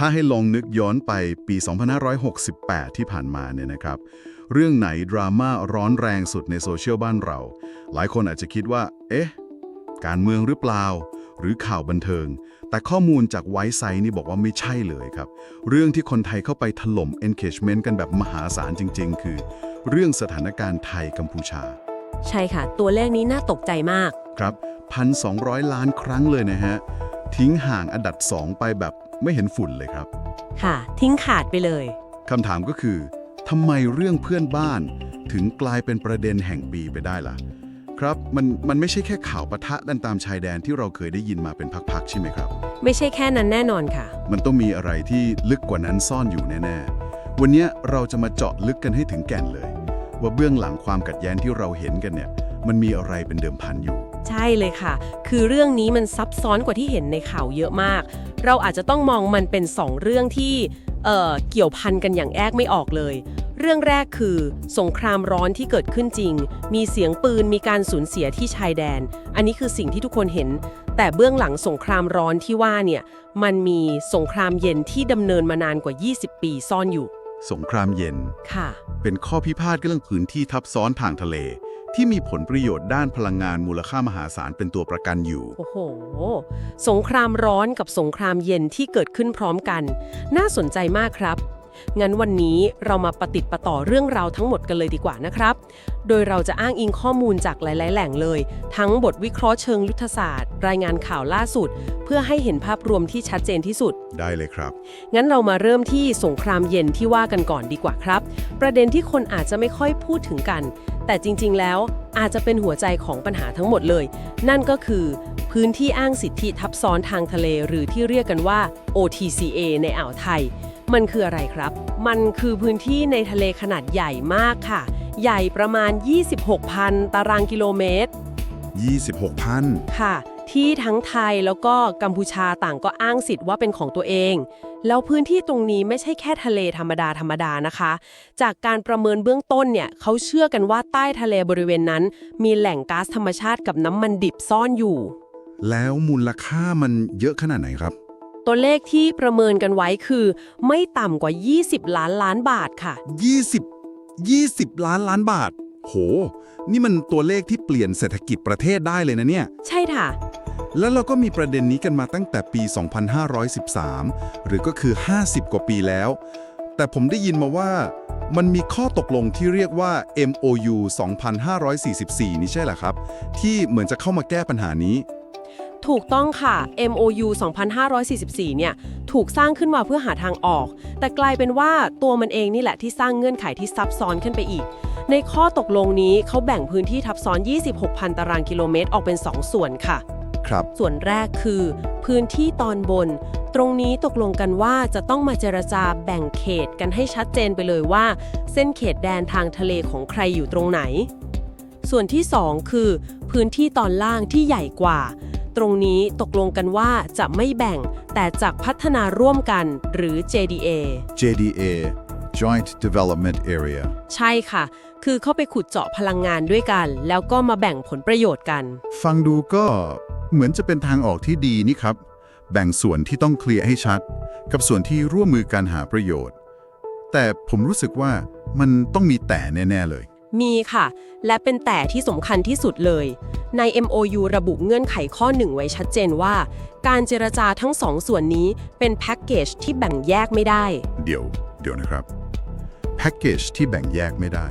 ถ้าให้ลองนึกย้อนไปปี 2568 ที่ผ่านมาเนี่ยนะครับ เรื่องไหนดราม่าร้อนแรงสุดในโซเชียลบ้านเรา หลายคนอาจจะคิดว่า เอ๊ะ การเมืองหรือเปล่า หรือข่าวบันเทิง แต่ข้อมูลจากไวซ์ไซนี่บอกว่าไม่ใช่เลยครับ เรื่องที่คนไทยเข้าไปถล่ม engagement กันแบบมหาศาลจริง ๆ คือ เรื่องสถานการณ์ไทยกัมพูชา ใช่ค่ะ ตัวเลขนี้น่าตกใจมาก ครับ 1,200 ล้านครั้งเลยนะฮะ ทิ้งห่างอันดับ2ไปแบบ ไม่เห็นฝุ่นเลยครับ ค่ะ ทิ้งขาดไปเลย คำถามก็คือทำไมเรื่องเพื่อนบ้าน ถึงกลายเป็นประเด็นแห่งปีไปได้ล่ะ ครับมันมันไม่ใช่แค่ข่าวปะทะกันตามชายแดนที่เราเคยได้ยินมาเป็นพักๆใช่ไหมครับ ไม่ใช่แค่นั้นแน่นอนค่ะ มันต้องมีอะไรที่ลึกกว่านั้นซ่อนอยู่แน่ๆวันนี้เราจะมาเจาะลึกกันให้ถึงแก่นเลย ว่าเบื้องหลังความกัดแย้งที่เราเห็นกันเนี่ย มันมีอะไรเป็นเดิมพันอยู่ ใช่เลยค่ะ คือเรื่องนี้มันซับซ้อนกว่าที่เห็นในข่าวเยอะมาก เราอาจจะต้องมองมันเป็นสองเรื่องที่เอ่อเกี่ยวพันกันอย่างแยกไม่ออกเลย เรื่องแรกคือ สงครามร้อนที่เกิดขึ้นจริง มีเสียงปืนมีการสูญเสียที่ชายแดน อันนี้คือสิ่งที่ทุกคนเห็น แต่เบื้องหลังสงครามร้อนที่ว่าเนี่ยมันมีสงครามเย็นที่ดำเนินมานานกว่า 20 ปีซ่อนอยู่ สงครามเย็นค่ะ เป็นข้อพิพาทเรื่องพื้นที่ทับซ้อนทางทะเล ที่มีผลประโยชน์ด้านพลังงานมูลค่ามหาศาลเป็นตัวประกันอยู่ โอ้โห สงครามร้อนกับสงครามเย็นที่เกิดขึ้นพร้อมกัน น่าสนใจมากครับ งั้นวันนี้เรามาปฏิดประต่อเรื่องราวทั้งหมดกันเลยดีกว่านะครับ โดยเราจะอ้างอิงข้อมูลจากหลาย ๆ แหล่งเลย ทั้งบทวิเคราะห์เชิงยุทธศาสตร์ รายงานข่าวล่าสุด เพื่อให้เห็นภาพรวมที่ชัดเจนที่สุด ได้เลยครับ งั้นเรามาเริ่มที่สงครามเย็นที่ว่ากันก่อนดีกว่าครับ ประเด็นที่คนอาจจะไม่ค่อยพูดถึงกัน แต่จริง ๆ แล้วอาจจะเป็นหัวใจของปัญหาทั้งหมดเลย นั่นก็คือ พื้นที่อ้างสิทธิทับซ้อนทางทะเล หรือที่เรียกกันว่า OTCA ในอ่าวไทย มันคืออะไรครับ มันคือพื้นที่ในทะเลขนาดใหญ่มากค่ะ ใหญ่ประมาณ 26,000 ตารางกิโลเมตร 26,000 ค่ะ ที่ทั้งไทยแล้วก็กัมพูชาต่างก็อ้างสิทธิ์ว่าเป็นของตัวเอง แล้วพื้นที่ตรงนี้ไม่ใช่แค่ทะเลธรรมดาธรรมดานะคะ จากการประเมินเบื้องต้นเนี่ยเขาเชื่อกันว่าใต้ทะเลบริเวณนั้น มีแหล่งก๊าซธรรมชาติกับน้ำมันดิบซ่อนอยู่ แล้วมูลค่ามันเยอะขนาดไหนครับ ตัวเลขที่ประเมินกันไว้คือ ไม่ต่ำกว่า 20 ล้านล้านบาทค่ะ 20 20 ล้านล้านบาท โห นี่มันตัวเลขที่เปลี่ยนเศรษฐกิจประเทศได้เลยนะเนี่ย ใช่ค่ะ แล้วเราก็มีประเด็นนี้กันมาตั้งแต่ปี 2513 หรือก็คือ 50 กว่าปีแล้ว แต่ผมได้ยินมาว่ามันมีข้อตกลงที่เรียกว่า MOU 2544 นี่ใช่เหรอครับ ที่เหมือนจะเข้ามาแก้ปัญหานี้ ถูกต้องค่ะ MOU 2544 เนี่ย ถูกสร้างขึ้นมาเพื่อหาทางออก แต่กลายเป็นว่าตัวมันเองนี่แหละที่สร้างเงื่อนไขที่ซับซ้อนขึ้นไปอีก ในข้อตกลงนี้เขาแบ่งพื้นที่ทับซ้อน 26,000 ตารางกิโลเมตรออกเป็น 2 ส่วนค่ะ ครับ ส่วนแรกคือ พื้นที่ตอนบน ตรงนี้ตกลงกันว่าจะต้องมาเจรจาแบ่งเขตกันให้ชัดเจนไปเลยว่า เส้นเขตแดนทางทะเลของใครอยู่ตรงไหนส่วนที่ 2 คือ พื้นที่ตอนล่างที่ใหญ่กว่า ตรงนี้ตกลงกันว่าจะไม่แบ่ง แต่จะพัฒนาร่วมกันหรือ JDA JDA Joint Development Area ใช่ค่ะ คือเข้าไปขุดเจาะพลังงานด้วยกัน แล้วก็มาแบ่งผลประโยชน์กัน ฟังดูก็เหมือนจะเป็นทางออกที่ดีนี่ครับ แบ่งส่วนที่ต้องเคลียร์ให้ชัด กับส่วนที่ร่วมมือการหาประโยชน์ แต่ผมรู้สึกว่ามันต้องมีแต่แน่ ๆ เลย มีค่ะ และเป็นแต่ที่สำคัญที่สุดเลย ใน MOU ระบุเงื่อนไขข้อหนึ่งไว้ชัดเจนว่า การเจรจาทั้งสองส่วนนี้เป็นแพ็กเกจที่แบ่งแยกไม่ได้ เดี๋ยว เดี๋ยวนะครับ แพ็กเกจที่แบ่งแยกไม่ได้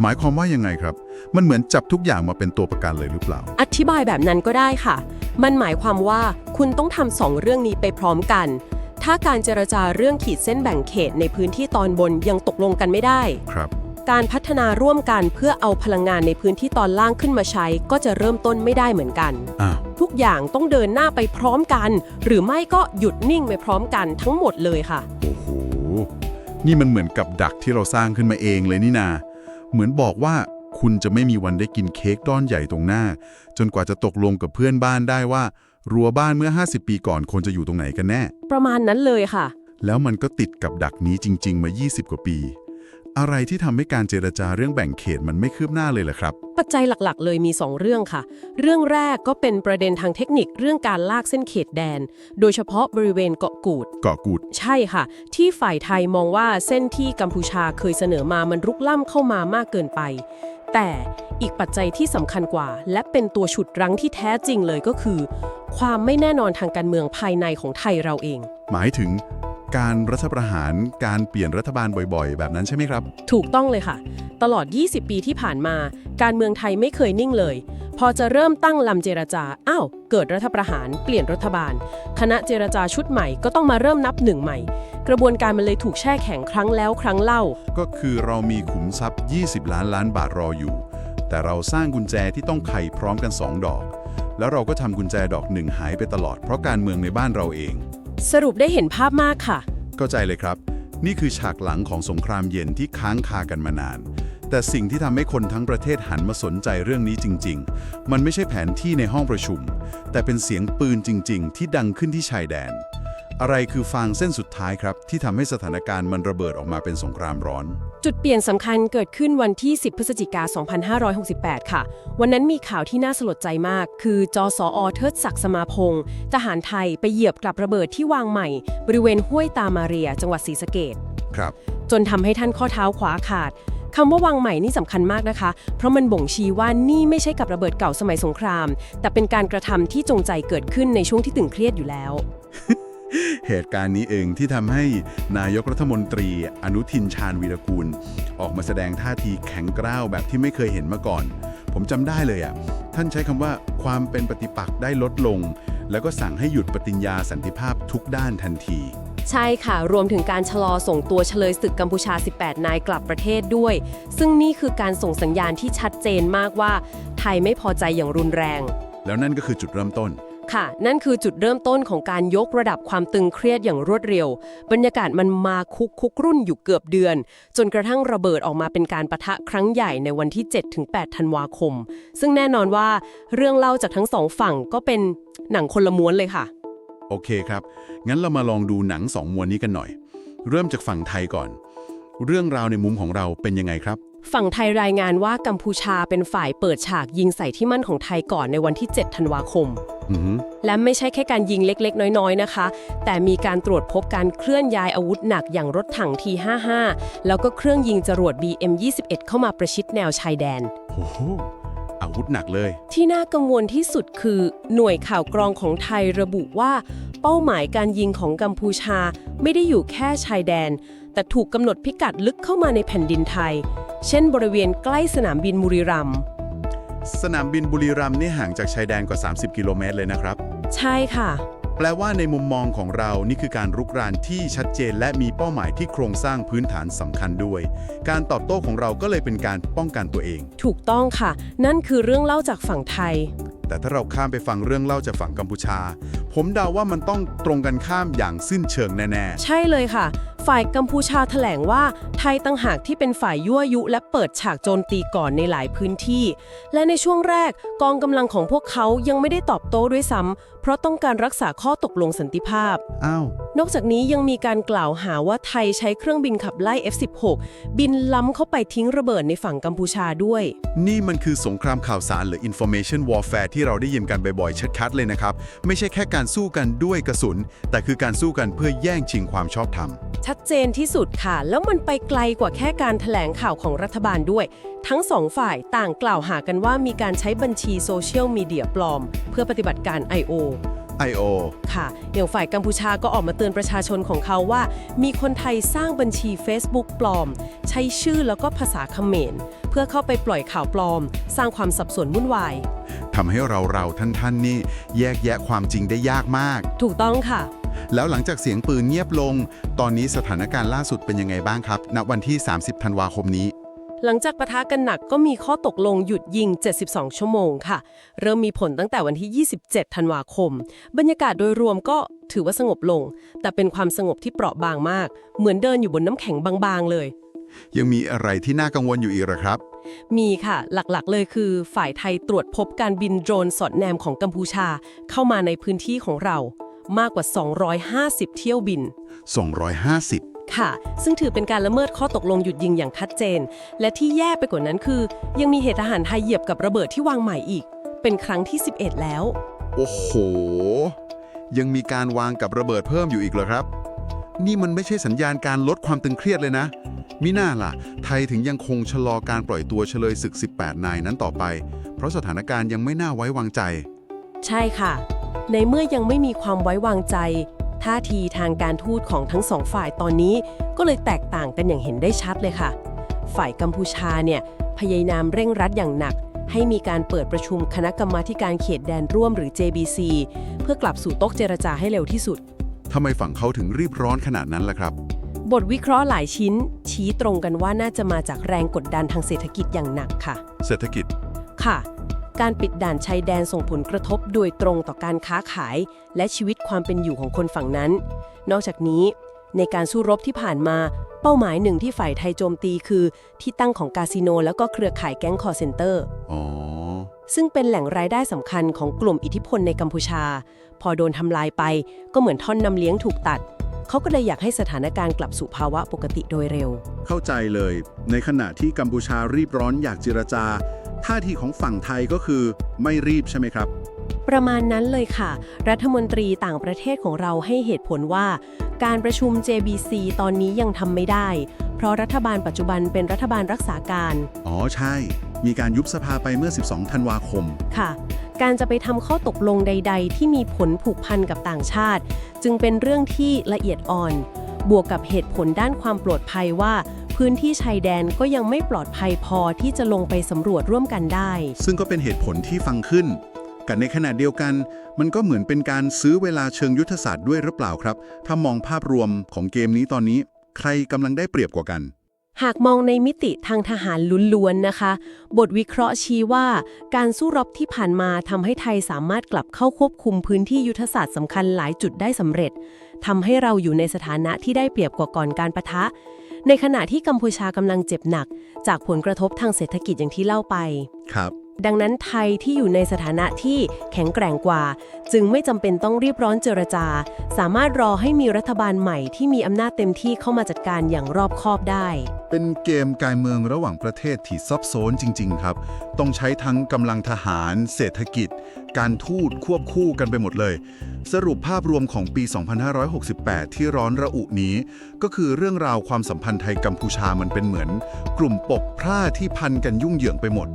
หมายความว่ายังไงครับ มันเหมือนจับทุกอย่างมาเป็นตัวประกันเลยหรือเปล่า อธิบายแบบนั้นก็ได้ค่ะ มันหมายความว่าคุณต้องทำสองเรื่องนี้ไปพร้อมกัน ถ้าการเจรจาเรื่องขีดเส้นแบ่งเขตในพื้นที่ตอนบนยังตกลงกันไม่ได้ ครับ การพัฒนาร่วมกันเพื่อเอาพลังงานในพื้นที่ตอนล่างขึ้นมาใช้ ก็จะเริ่มต้นไม่ได้เหมือนกัน อ้าวทุกอย่างต้องเดินหน้าไปพร้อมกัน หรือไม่ก็หยุดนิ่งไปพร้อมกันทั้งหมดเลยค่ะ โอ้โห นี่มันเหมือนกับดักที่เราสร้างขึ้นมาเองเลยนี่นา เหมือนบอกว่าคุณจะไม่มีวันได้กินเค้กก้อนใหญ่ตรงหน้า จนกว่าจะตกลงกับเพื่อนบ้านได้ว่า รั้วบ้านเมื่อ 50 ปีก่อนควรจะอยู่ตรงไหนกันแน่ ประมาณนั้นเลยค่ะ แล้วมันก็ติดกับดักนี้จริง ๆ มา 20 กว่าปี อะไรที่ทำให้การเจรจาเรื่องแบ่งเขตมันไม่คืบหน้าเลยล่ะครับ ปัจจัยหลักๆ เลยมี 2 เรื่องค่ะ เรื่องแรกก็เป็นประเด็นทางเทคนิคเรื่องการลากเส้นเขตแดน โดยเฉพาะบริเวณเกาะกูด เกาะกูด ใช่ค่ะ ที่ฝ่ายไทยมองว่าเส้นที่กัมพูชาเคยเสนอมามันรุกล้ำเข้ามามากเกินไป แต่อีกปัจจัยที่สำคัญกว่า และเป็นตัวฉุดรั้งที่แท้จริงเลยก็คือ ความไม่แน่นอนทางการเมืองภายในของไทยเราเอง หมายถึง การรัฐประหารการเปลี่ยนรัฐบาลบ่อยๆ แบบนั้นใช่ไหมครับ ถูกต้องเลยค่ะ ตลอด 20 ปีที่ผ่านมา การเมืองไทยไม่เคยนิ่งเลย พอจะเริ่มตั้งลำเจรจา อ้าว เกิดรัฐประหาร เปลี่ยนรัฐบาล คณะเจรจาชุดใหม่ก็ต้องมาเริ่มนับหนึ่งใหม่ กระบวนการมันเลยถูกแช่แข็งครั้งแล้วครั้งเล่า ก็คือเรามีขุมทรัพย์ 20 ล้านล้านบาทรออยู่ แต่เราสร้างกุญแจที่ต้องไขพร้อมกัน 2 ดอก แล้วเราก็ทำกุญแจดอกหนึ่งหายไปตลอดเพราะการเมืองในบ้านเราเอง สรุปได้เห็นภาพมากค่ะ เข้าใจเลยครับ นี่คือฉากหลังของสงครามเย็นที่ค้างคากันมานาน แต่สิ่งที่ทำให้คนทั้งประเทศหันมาสนใจเรื่องนี้จริง ๆ มันไม่ใช่แผนที่ในห้องประชุม แต่เป็นเสียงปืนจริง ๆ ที่ดังขึ้นที่ชายแดน อะไรคือฟางเส้นสุดท้ายครับ ที่ทำให้สถานการณ์มันระเบิดออกมาเป็นสงครามร้อน จุดเปลี่ยนสำคัญเกิดขึ้นวันที่ 10 พฤศจิกา 2568 ค่ะ วันนั้นมีข่าวที่น่าสลดใจมาก คือจอสอเทิดศักดิ์สมาพงศ์ทหารไทยไปเหยียบกับระเบิดที่วางใหม่ บริเวณห้วยตามาเรีย จังหวัดศรีสะเกดครับ จนทำให้ท่านข้อเท้าขวาขาดคำว่าวางใหม่นี่สำคัญมากนะคะ เพราะมันบ่งชี้ว่านี่ไม่ใช่กับระเบิดเก่าสมัยสงคราม แต่เป็นการกระทำที่จงใจเกิดขึ้นในช่วงที่ตึงเครียดอยู่แล้ว เหตุการณ์นี้เองที่ทำให้นายกรัฐมนตรีอนุทินชาญวีรกูล ออกมาแสดงท่าทีแข็งกร้าวแบบที่ไม่เคยเห็นมาก่อน ผมจำได้เลยอะ ท่านใช้คำว่าความเป็นปฏิปักษ์ได้ลดลง แล้วก็สั่งให้หยุดปฏิญญาสันติภาพทุกด้านทันที ใช่ค่ะ รวมถึงการชะลอส่งตัวเฉลยศึกกัมพูชา 18 นายกลับประเทศด้วย ซึ่งนี่คือการส่งสัญญาณที่ชัดเจนมากว่า ไทยไม่พอใจอย่างรุนแรง แล้วนั่นก็คือจุดเริ่มต้น ค่ะ นั่นคือจุดเริ่มต้นของการยกระดับความตึงเครียดอย่างรวดเร็ว บรรยากาศมันมาคุกคุกรุ่นอยู่เกือบเดือน จนกระทั่งระเบิดออกมาเป็นการประทะครั้งใหญ่ในวันที่ 7-8 ธันวาคม ซึ่งแน่นอนว่าเรื่องเล่าจากทั้งสองฝั่งก็เป็นหนังคนละม้วนเลยค่ะ โอเคครับ งั้นเรามาลองดูหนังสองม้วลนี้กันหน่อย เริ่มจากฝั่งไทยก่อน เรื่องราวในมุมของเราเป็นยังไงครับ ฝั่งไทยรายงานว่ากัมพูชาเป็นฝ่ายเปิดฉากยิงใส่ที่มั่นของไทยก่อนในวันที่ 7 ธันวาคมอือฮึและไม่ใช่แค่การยิงเล็กๆ น้อยๆ นะคะ แต่มีการตรวจพบการเคลื่อนย้ายอาวุธหนักอย่างรถถัง T55 แล้วก็เครื่องยิงจรวด BM21 เข้ามาประชิดแนวชายแดน โอ้โห อาวุธหนักเลย ที่น่ากังวลที่สุดคือ หน่วยข่าวกรองของไทยระบุว่า เป้าหมายการยิงของกัมพูชาไม่ได้อยู่แค่ชายแดน แต่ถูกกำหนดพิกัดลึกเข้ามาในแผ่นดินไทย เช่นบริเวณใกล้สนามบินบุรีรัมย์สนามบินบุรีรัมย์นี่ห่างจากชายแดนกว่า 30 กิโลเมตรเลยนะครับ ใช่ค่ะ แปลว่าในมุมมองของเรานี่คือการรุกรานที่ชัดเจนและมีเป้าหมายที่โครงสร้างพื้นฐานสำคัญด้วย การตอบโต้ของเราก็เลยเป็นการป้องกันตัวเอง ถูกต้องค่ะ นั่นคือเรื่องเล่าจากฝั่งไทย แต่ถ้าเราข้ามไปฟังเรื่องเล่าจากฝั่งกัมพูชา ผมเดาว่ามันต้องตรงกันข้ามอย่างสิ้นเชิงแน่ใช่เลยค่ะ ฝ่ายกัมพูชาแถลงว่าไทยตั้งหากที่เป็นฝ่ายยั่วยุ และเปิดฉากโจมตีก่อนในหลายพื้นที่ และในช่วงแรกกองกำลังของพวกเขายังไม่ได้ตอบโต้ด้วยซ้ำ เพราะต้องการรักษาข้อตกลงสันติภาพๆอ้าวนอกจากนี้ยังมีการกล่าวหาว่าไทยใช้เครื่องบินขับไล่ F-16 บินล้ำเข้าไปทิ้งระเบิดในฝั่งกัมพูชาด้วย นี่มันคือสงครามข่าวสารหรือ information warfare ที่เราได้ยินกันบ่อยๆ ชัดๆ เลยนะครับ ไม่ใช่แค่การสู้กันด้วยกระสุน แต่คือการสู้กันเพื่อแย่งชิงความชอบธรรม ชัดเจนที่สุดค่ะ แล้วมันไปไกลกว่าแค่การถแถลงข่าวของรัฐบาลด้วย ทั้งสองฝ่ายต่างกล่าวหากันว่ามีการใช้บัญชีโซเชียลมีเดียปลอม เพื่อปฏิบัติการ I.O. I.O. ค่ะ อย่างฝ่ายกัมพูชาก็ออกมาเตือนประชาชนของเขาว่า มีคนไทยสร้างบัญชี Facebook ปลอม ใช้ชื่อแล้วก็ภาษาเขมรเพื่อเข้าไปปล่อยข่าวปลอม สร้างความสับสนวุ่นวาย ทำให้เราเราๆท่านๆนี่แยกแยะความจริงได้ยากมาก ถูกต้องค่ะ แล้วหลังจากเสียงปืนเงียบลง ตอนนี้สถานการณ์ล่าสุดเป็นยังไงบ้างครับ ณวันที่ 30 ธันวาคมนี้ หลังจากปะทะกันหนักก็มีข้อตกลงหยุดยิง 72 ชั่วโมงค่ะ เริ่มมีผลตั้งแต่วันที่ 27 ธันวาคม บรรยากาศโดยรวมก็ถือว่าสงบลง แต่เป็นความสงบที่เปราะบางมาก เหมือนเดินอยู่บนน้ำแข็งบางๆเลย ยังมีอะไรที่น่ากังวลอยู่อีกเหรอครับ มีค่ะหลักๆเลยคือฝ่ายไทยตรวจพบการบินโดรนสอดแนมของกัมพูชา เข้ามาในพื้นที่ของเรา มากกว่า 250 เที่ยวบิน 250 ค่ะ ซึ่งถือเป็นการละเมิดข้อตกลงหยุดยิงอย่างชัดเจน และที่แย่ไปกว่านั้นคือ ยังมีเหตุทหารไทยเหยียบกับระเบิดที่วางใหม่อีก เป็นครั้งที่ 11 แล้ว โอ้โห ยังมีการวางกับระเบิดเพิ่มอยู่อีกเหรอครับ นี่มันไม่ใช่สัญญาณการลดความตึงเครียดเลยนะ มิน่าล่ะ ไทยถึงยังคงชะลอการปล่อยตัวเฉลยศึก 18 นายนั้นต่อไป เพราะสถานการณ์ยังไม่น่าไว้วางใจ ใช่ค่ะ ในเมื่อยังไม่มีความไว้วางใจ ท่าทีทางการทูตของทั้งสองฝ่ายตอนนี้ก็เลยแตกต่างกันอย่างเห็นได้ชัดเลยค่ะ ฝ่ายกัมพูชาเนี่ยพยายามเร่งรัดอย่างหนัก ให้มีการเปิดประชุมคณะกรรมาธิการเขตแดนร่วมหรือ JBC เพื่อกลับสู่โต๊ะเจรจาให้เร็วที่สุด ทำไมฝั่งเขาถึงรีบร้อนขนาดนั้นล่ะครับ บทวิเคราะห์หลายชิ้น ชี้ตรงกันว่าน่าจะมาจากแรงกดดันทางเศรษฐกิจอย่างหนักค่ะ เศรษฐกิจ ค่ะ การปิดด่านชายแดนส่งผลกระทบโดยตรงต่อการค้าขาย และชีวิตความเป็นอยู่ของคนฝั่งนั้น นอกจากนี้ ในการสู้รบที่ผ่านมา เป้าหมายหนึ่งที่ฝ่ายไทยโจมตีคือ ที่ตั้งของคาสิโนแล้วก็เครือข่ายแก๊งคอร์เซนเตอร์อ๋อซึ่งเป็นแหล่งรายได้สำคัญของกลุ่มอิทธิพลในกัมพูชา พอโดนทำลายไปก็เหมือนท่อนนำเลี้ยงถูกตัด เขาก็เลยอยากให้สถานการณ์กลับสู่ภาวะปกติโดยเร็ว เข้าใจเลย ในขณะที่กัมพูชารีบร้อนอยากเจรจา ท่าทีของฝั่งไทยก็คือไม่รีบใช่ไหมครับ ประมาณนั้นเลยค่ะ รัฐมนตรีต่างประเทศของเราให้เหตุผลว่า การประชุม JBC ตอนนี้ยังทำไม่ได้ เพราะรัฐบาลปัจจุบันเป็นรัฐบาลรักษาการ อ๋อใช่ มีการยุบสภาไปเมื่อ 12 ธันวาคม ค่ะ การจะไปทำข้อตกลงใด ๆ ที่มีผลผูกพันกับต่างชาติ จึงเป็นเรื่องที่ละเอียดอ่อน บวกกับเหตุผลด้านความปลอดภัยว่า พื้นที่ชายแดนก็ยังไม่ปลอดภัยพอที่จะลงไปสำรวจร่วมกันได้ ซึ่งก็เป็นเหตุผลที่ฟังขึ้น กันในขณะเดียวกัน มันก็เหมือนเป็นการซื้อเวลาเชิงยุทธศาสตร์ด้วยหรือเปล่าครับ ถ้ามองภาพรวมของเกมนี้ตอนนี้ ใครกำลังได้เปรียบกว่ากัน หากมองในมิติทางทหารล้วนๆนะคะ บทวิเคราะห์ชี้ว่าการสู้รบที่ผ่านมาทำให้ไทยสามารถกลับเข้าควบคุมพื้นที่ยุทธศาสตร์สำคัญหลายจุดได้สำเร็จทำให้เราอยู่ในสถานะที่ได้เปรียบกว่าก่อนการประทะ ในขณะที่กัมพูชากำลังเจ็บหนัก จากผลกระทบทางเศรษฐกิจอย่างที่เล่าไปครับ ดังนั้นไทยที่อยู่ในสถานะที่แข็งแกร่งกว่า จึงไม่จำเป็นต้องรีบร้อนเจรจา สามารถรอให้มีรัฐบาลใหม่ที่มีอำนาจเต็มที่เข้ามาจัดการอย่างรอบคอบได้ เป็นเกมการเมืองระหว่างประเทศที่ซับซ้อนจริง ๆ ครับ ต้องใช้ทั้งกำลังทหาร เศรษฐกิจ การทูตควบคู่กันไปหมดเลย สรุปภาพรวมของปี 2568 ที่ร้อนระอุนี้ ก็คือเรื่องราวความสัมพันธ์ไทยกัมพูชามันเป็นเหมือน กลุ่มปกพร่าที่พันกันยุ่งเหยิงไปหมด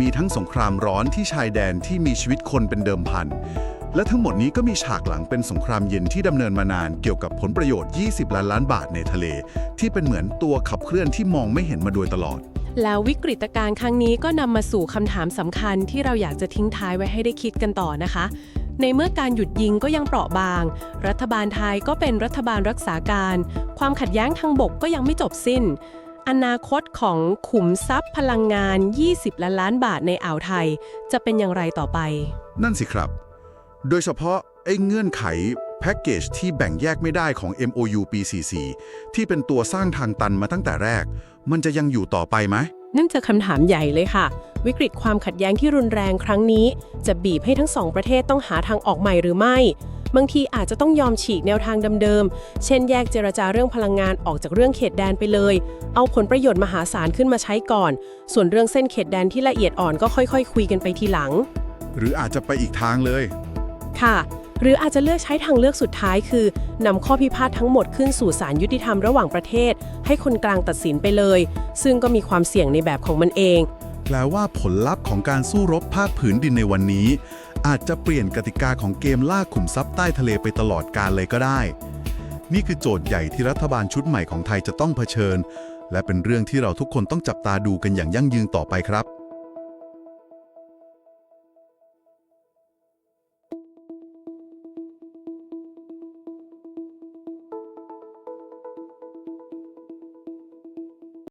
มีทั้งสงครามร้อนที่ชายแดนที่มีชีวิตคนเป็นเดิมพัน และทั้งหมดนี้ก็มีฉากหลังเป็นสงครามเย็นที่ดำเนินมานานเกี่ยวกับผลประโยชน์ 20 ล้านล้านบาทในทะเล ที่เป็นเหมือนตัวขับเคลื่อนที่มองไม่เห็นมาโดยตลอด แล้ววิกฤตการณ์ครั้งนี้ก็นำมาสู่คำถามสำคัญที่เราอยากจะทิ้งท้ายไว้ให้ได้คิดกันต่อนะคะในเมื่อการหยุดยิงก็ยังเปราะบาง รัฐบาลไทยก็เป็นรัฐบาลรักษาการ ความขัดแย้งทางบกก็ยังไม่จบสิ้น อนาคตของขุมทรัพย์พลังงาน 20 ล้านล้านบาทในอ่าวไทย จะเป็นอย่างไรต่อไป นั่นสิครับ โดยเฉพาะไอ้เงื่อนไขแพ็กเกจที่แบ่งแยกไม่ได้ของ MOU ปี 44 ที่เป็นตัวสร้างทางตันมาตั้งแต่แรก มันจะยังอยู่ต่อไปไหม นั่นจะคำถามใหญ่เลยค่ะ วิกฤตความขัดแย้งที่รุนแรงครั้งนี้ จะบีบให้ทั้งสองประเทศต้องหาทางออกใหม่หรือไม่ บางทีอาจจะต้องยอมฉีกแนวทางเดิมๆ เช่นแยกเจรจาเรื่องพลังงานออกจากเรื่องเขตแดนไปเลย เอาผลประโยชน์มหาศาลขึ้นมาใช้ก่อน ส่วนเรื่องเส้นเขตแดนที่ละเอียดอ่อนก็ค่อยๆคุยกันไปทีหลัง หรืออาจจะไปอีกทางเลย ค่ะ หรืออาจจะเลือกใช้ทางเลือกสุดท้ายคือนำข้อพิพาททั้งหมดขึ้นสู่ศาลยุติธรรมระหว่างประเทศ ให้คนกลางตัดสินไปเลย ซึ่งก็มีความเสี่ยงในแบบของมันเอง แปลว่าผลลัพธ์ของการสู้รบภาคผืนดินในวันนี้ อาจจะเปลี่ยนกติกาของเกมล่าขุมทรัพย์ใต้ทะเลไปตลอดกาลเลยก็ได้ นี่คือโจทย์ใหญ่ที่รัฐบาลชุดใหม่ของไทยจะต้องเผชิญ และเป็นเรื่องที่เราทุกคนต้องจับตาดูกันอย่างยั่งยืนต่อไปครับ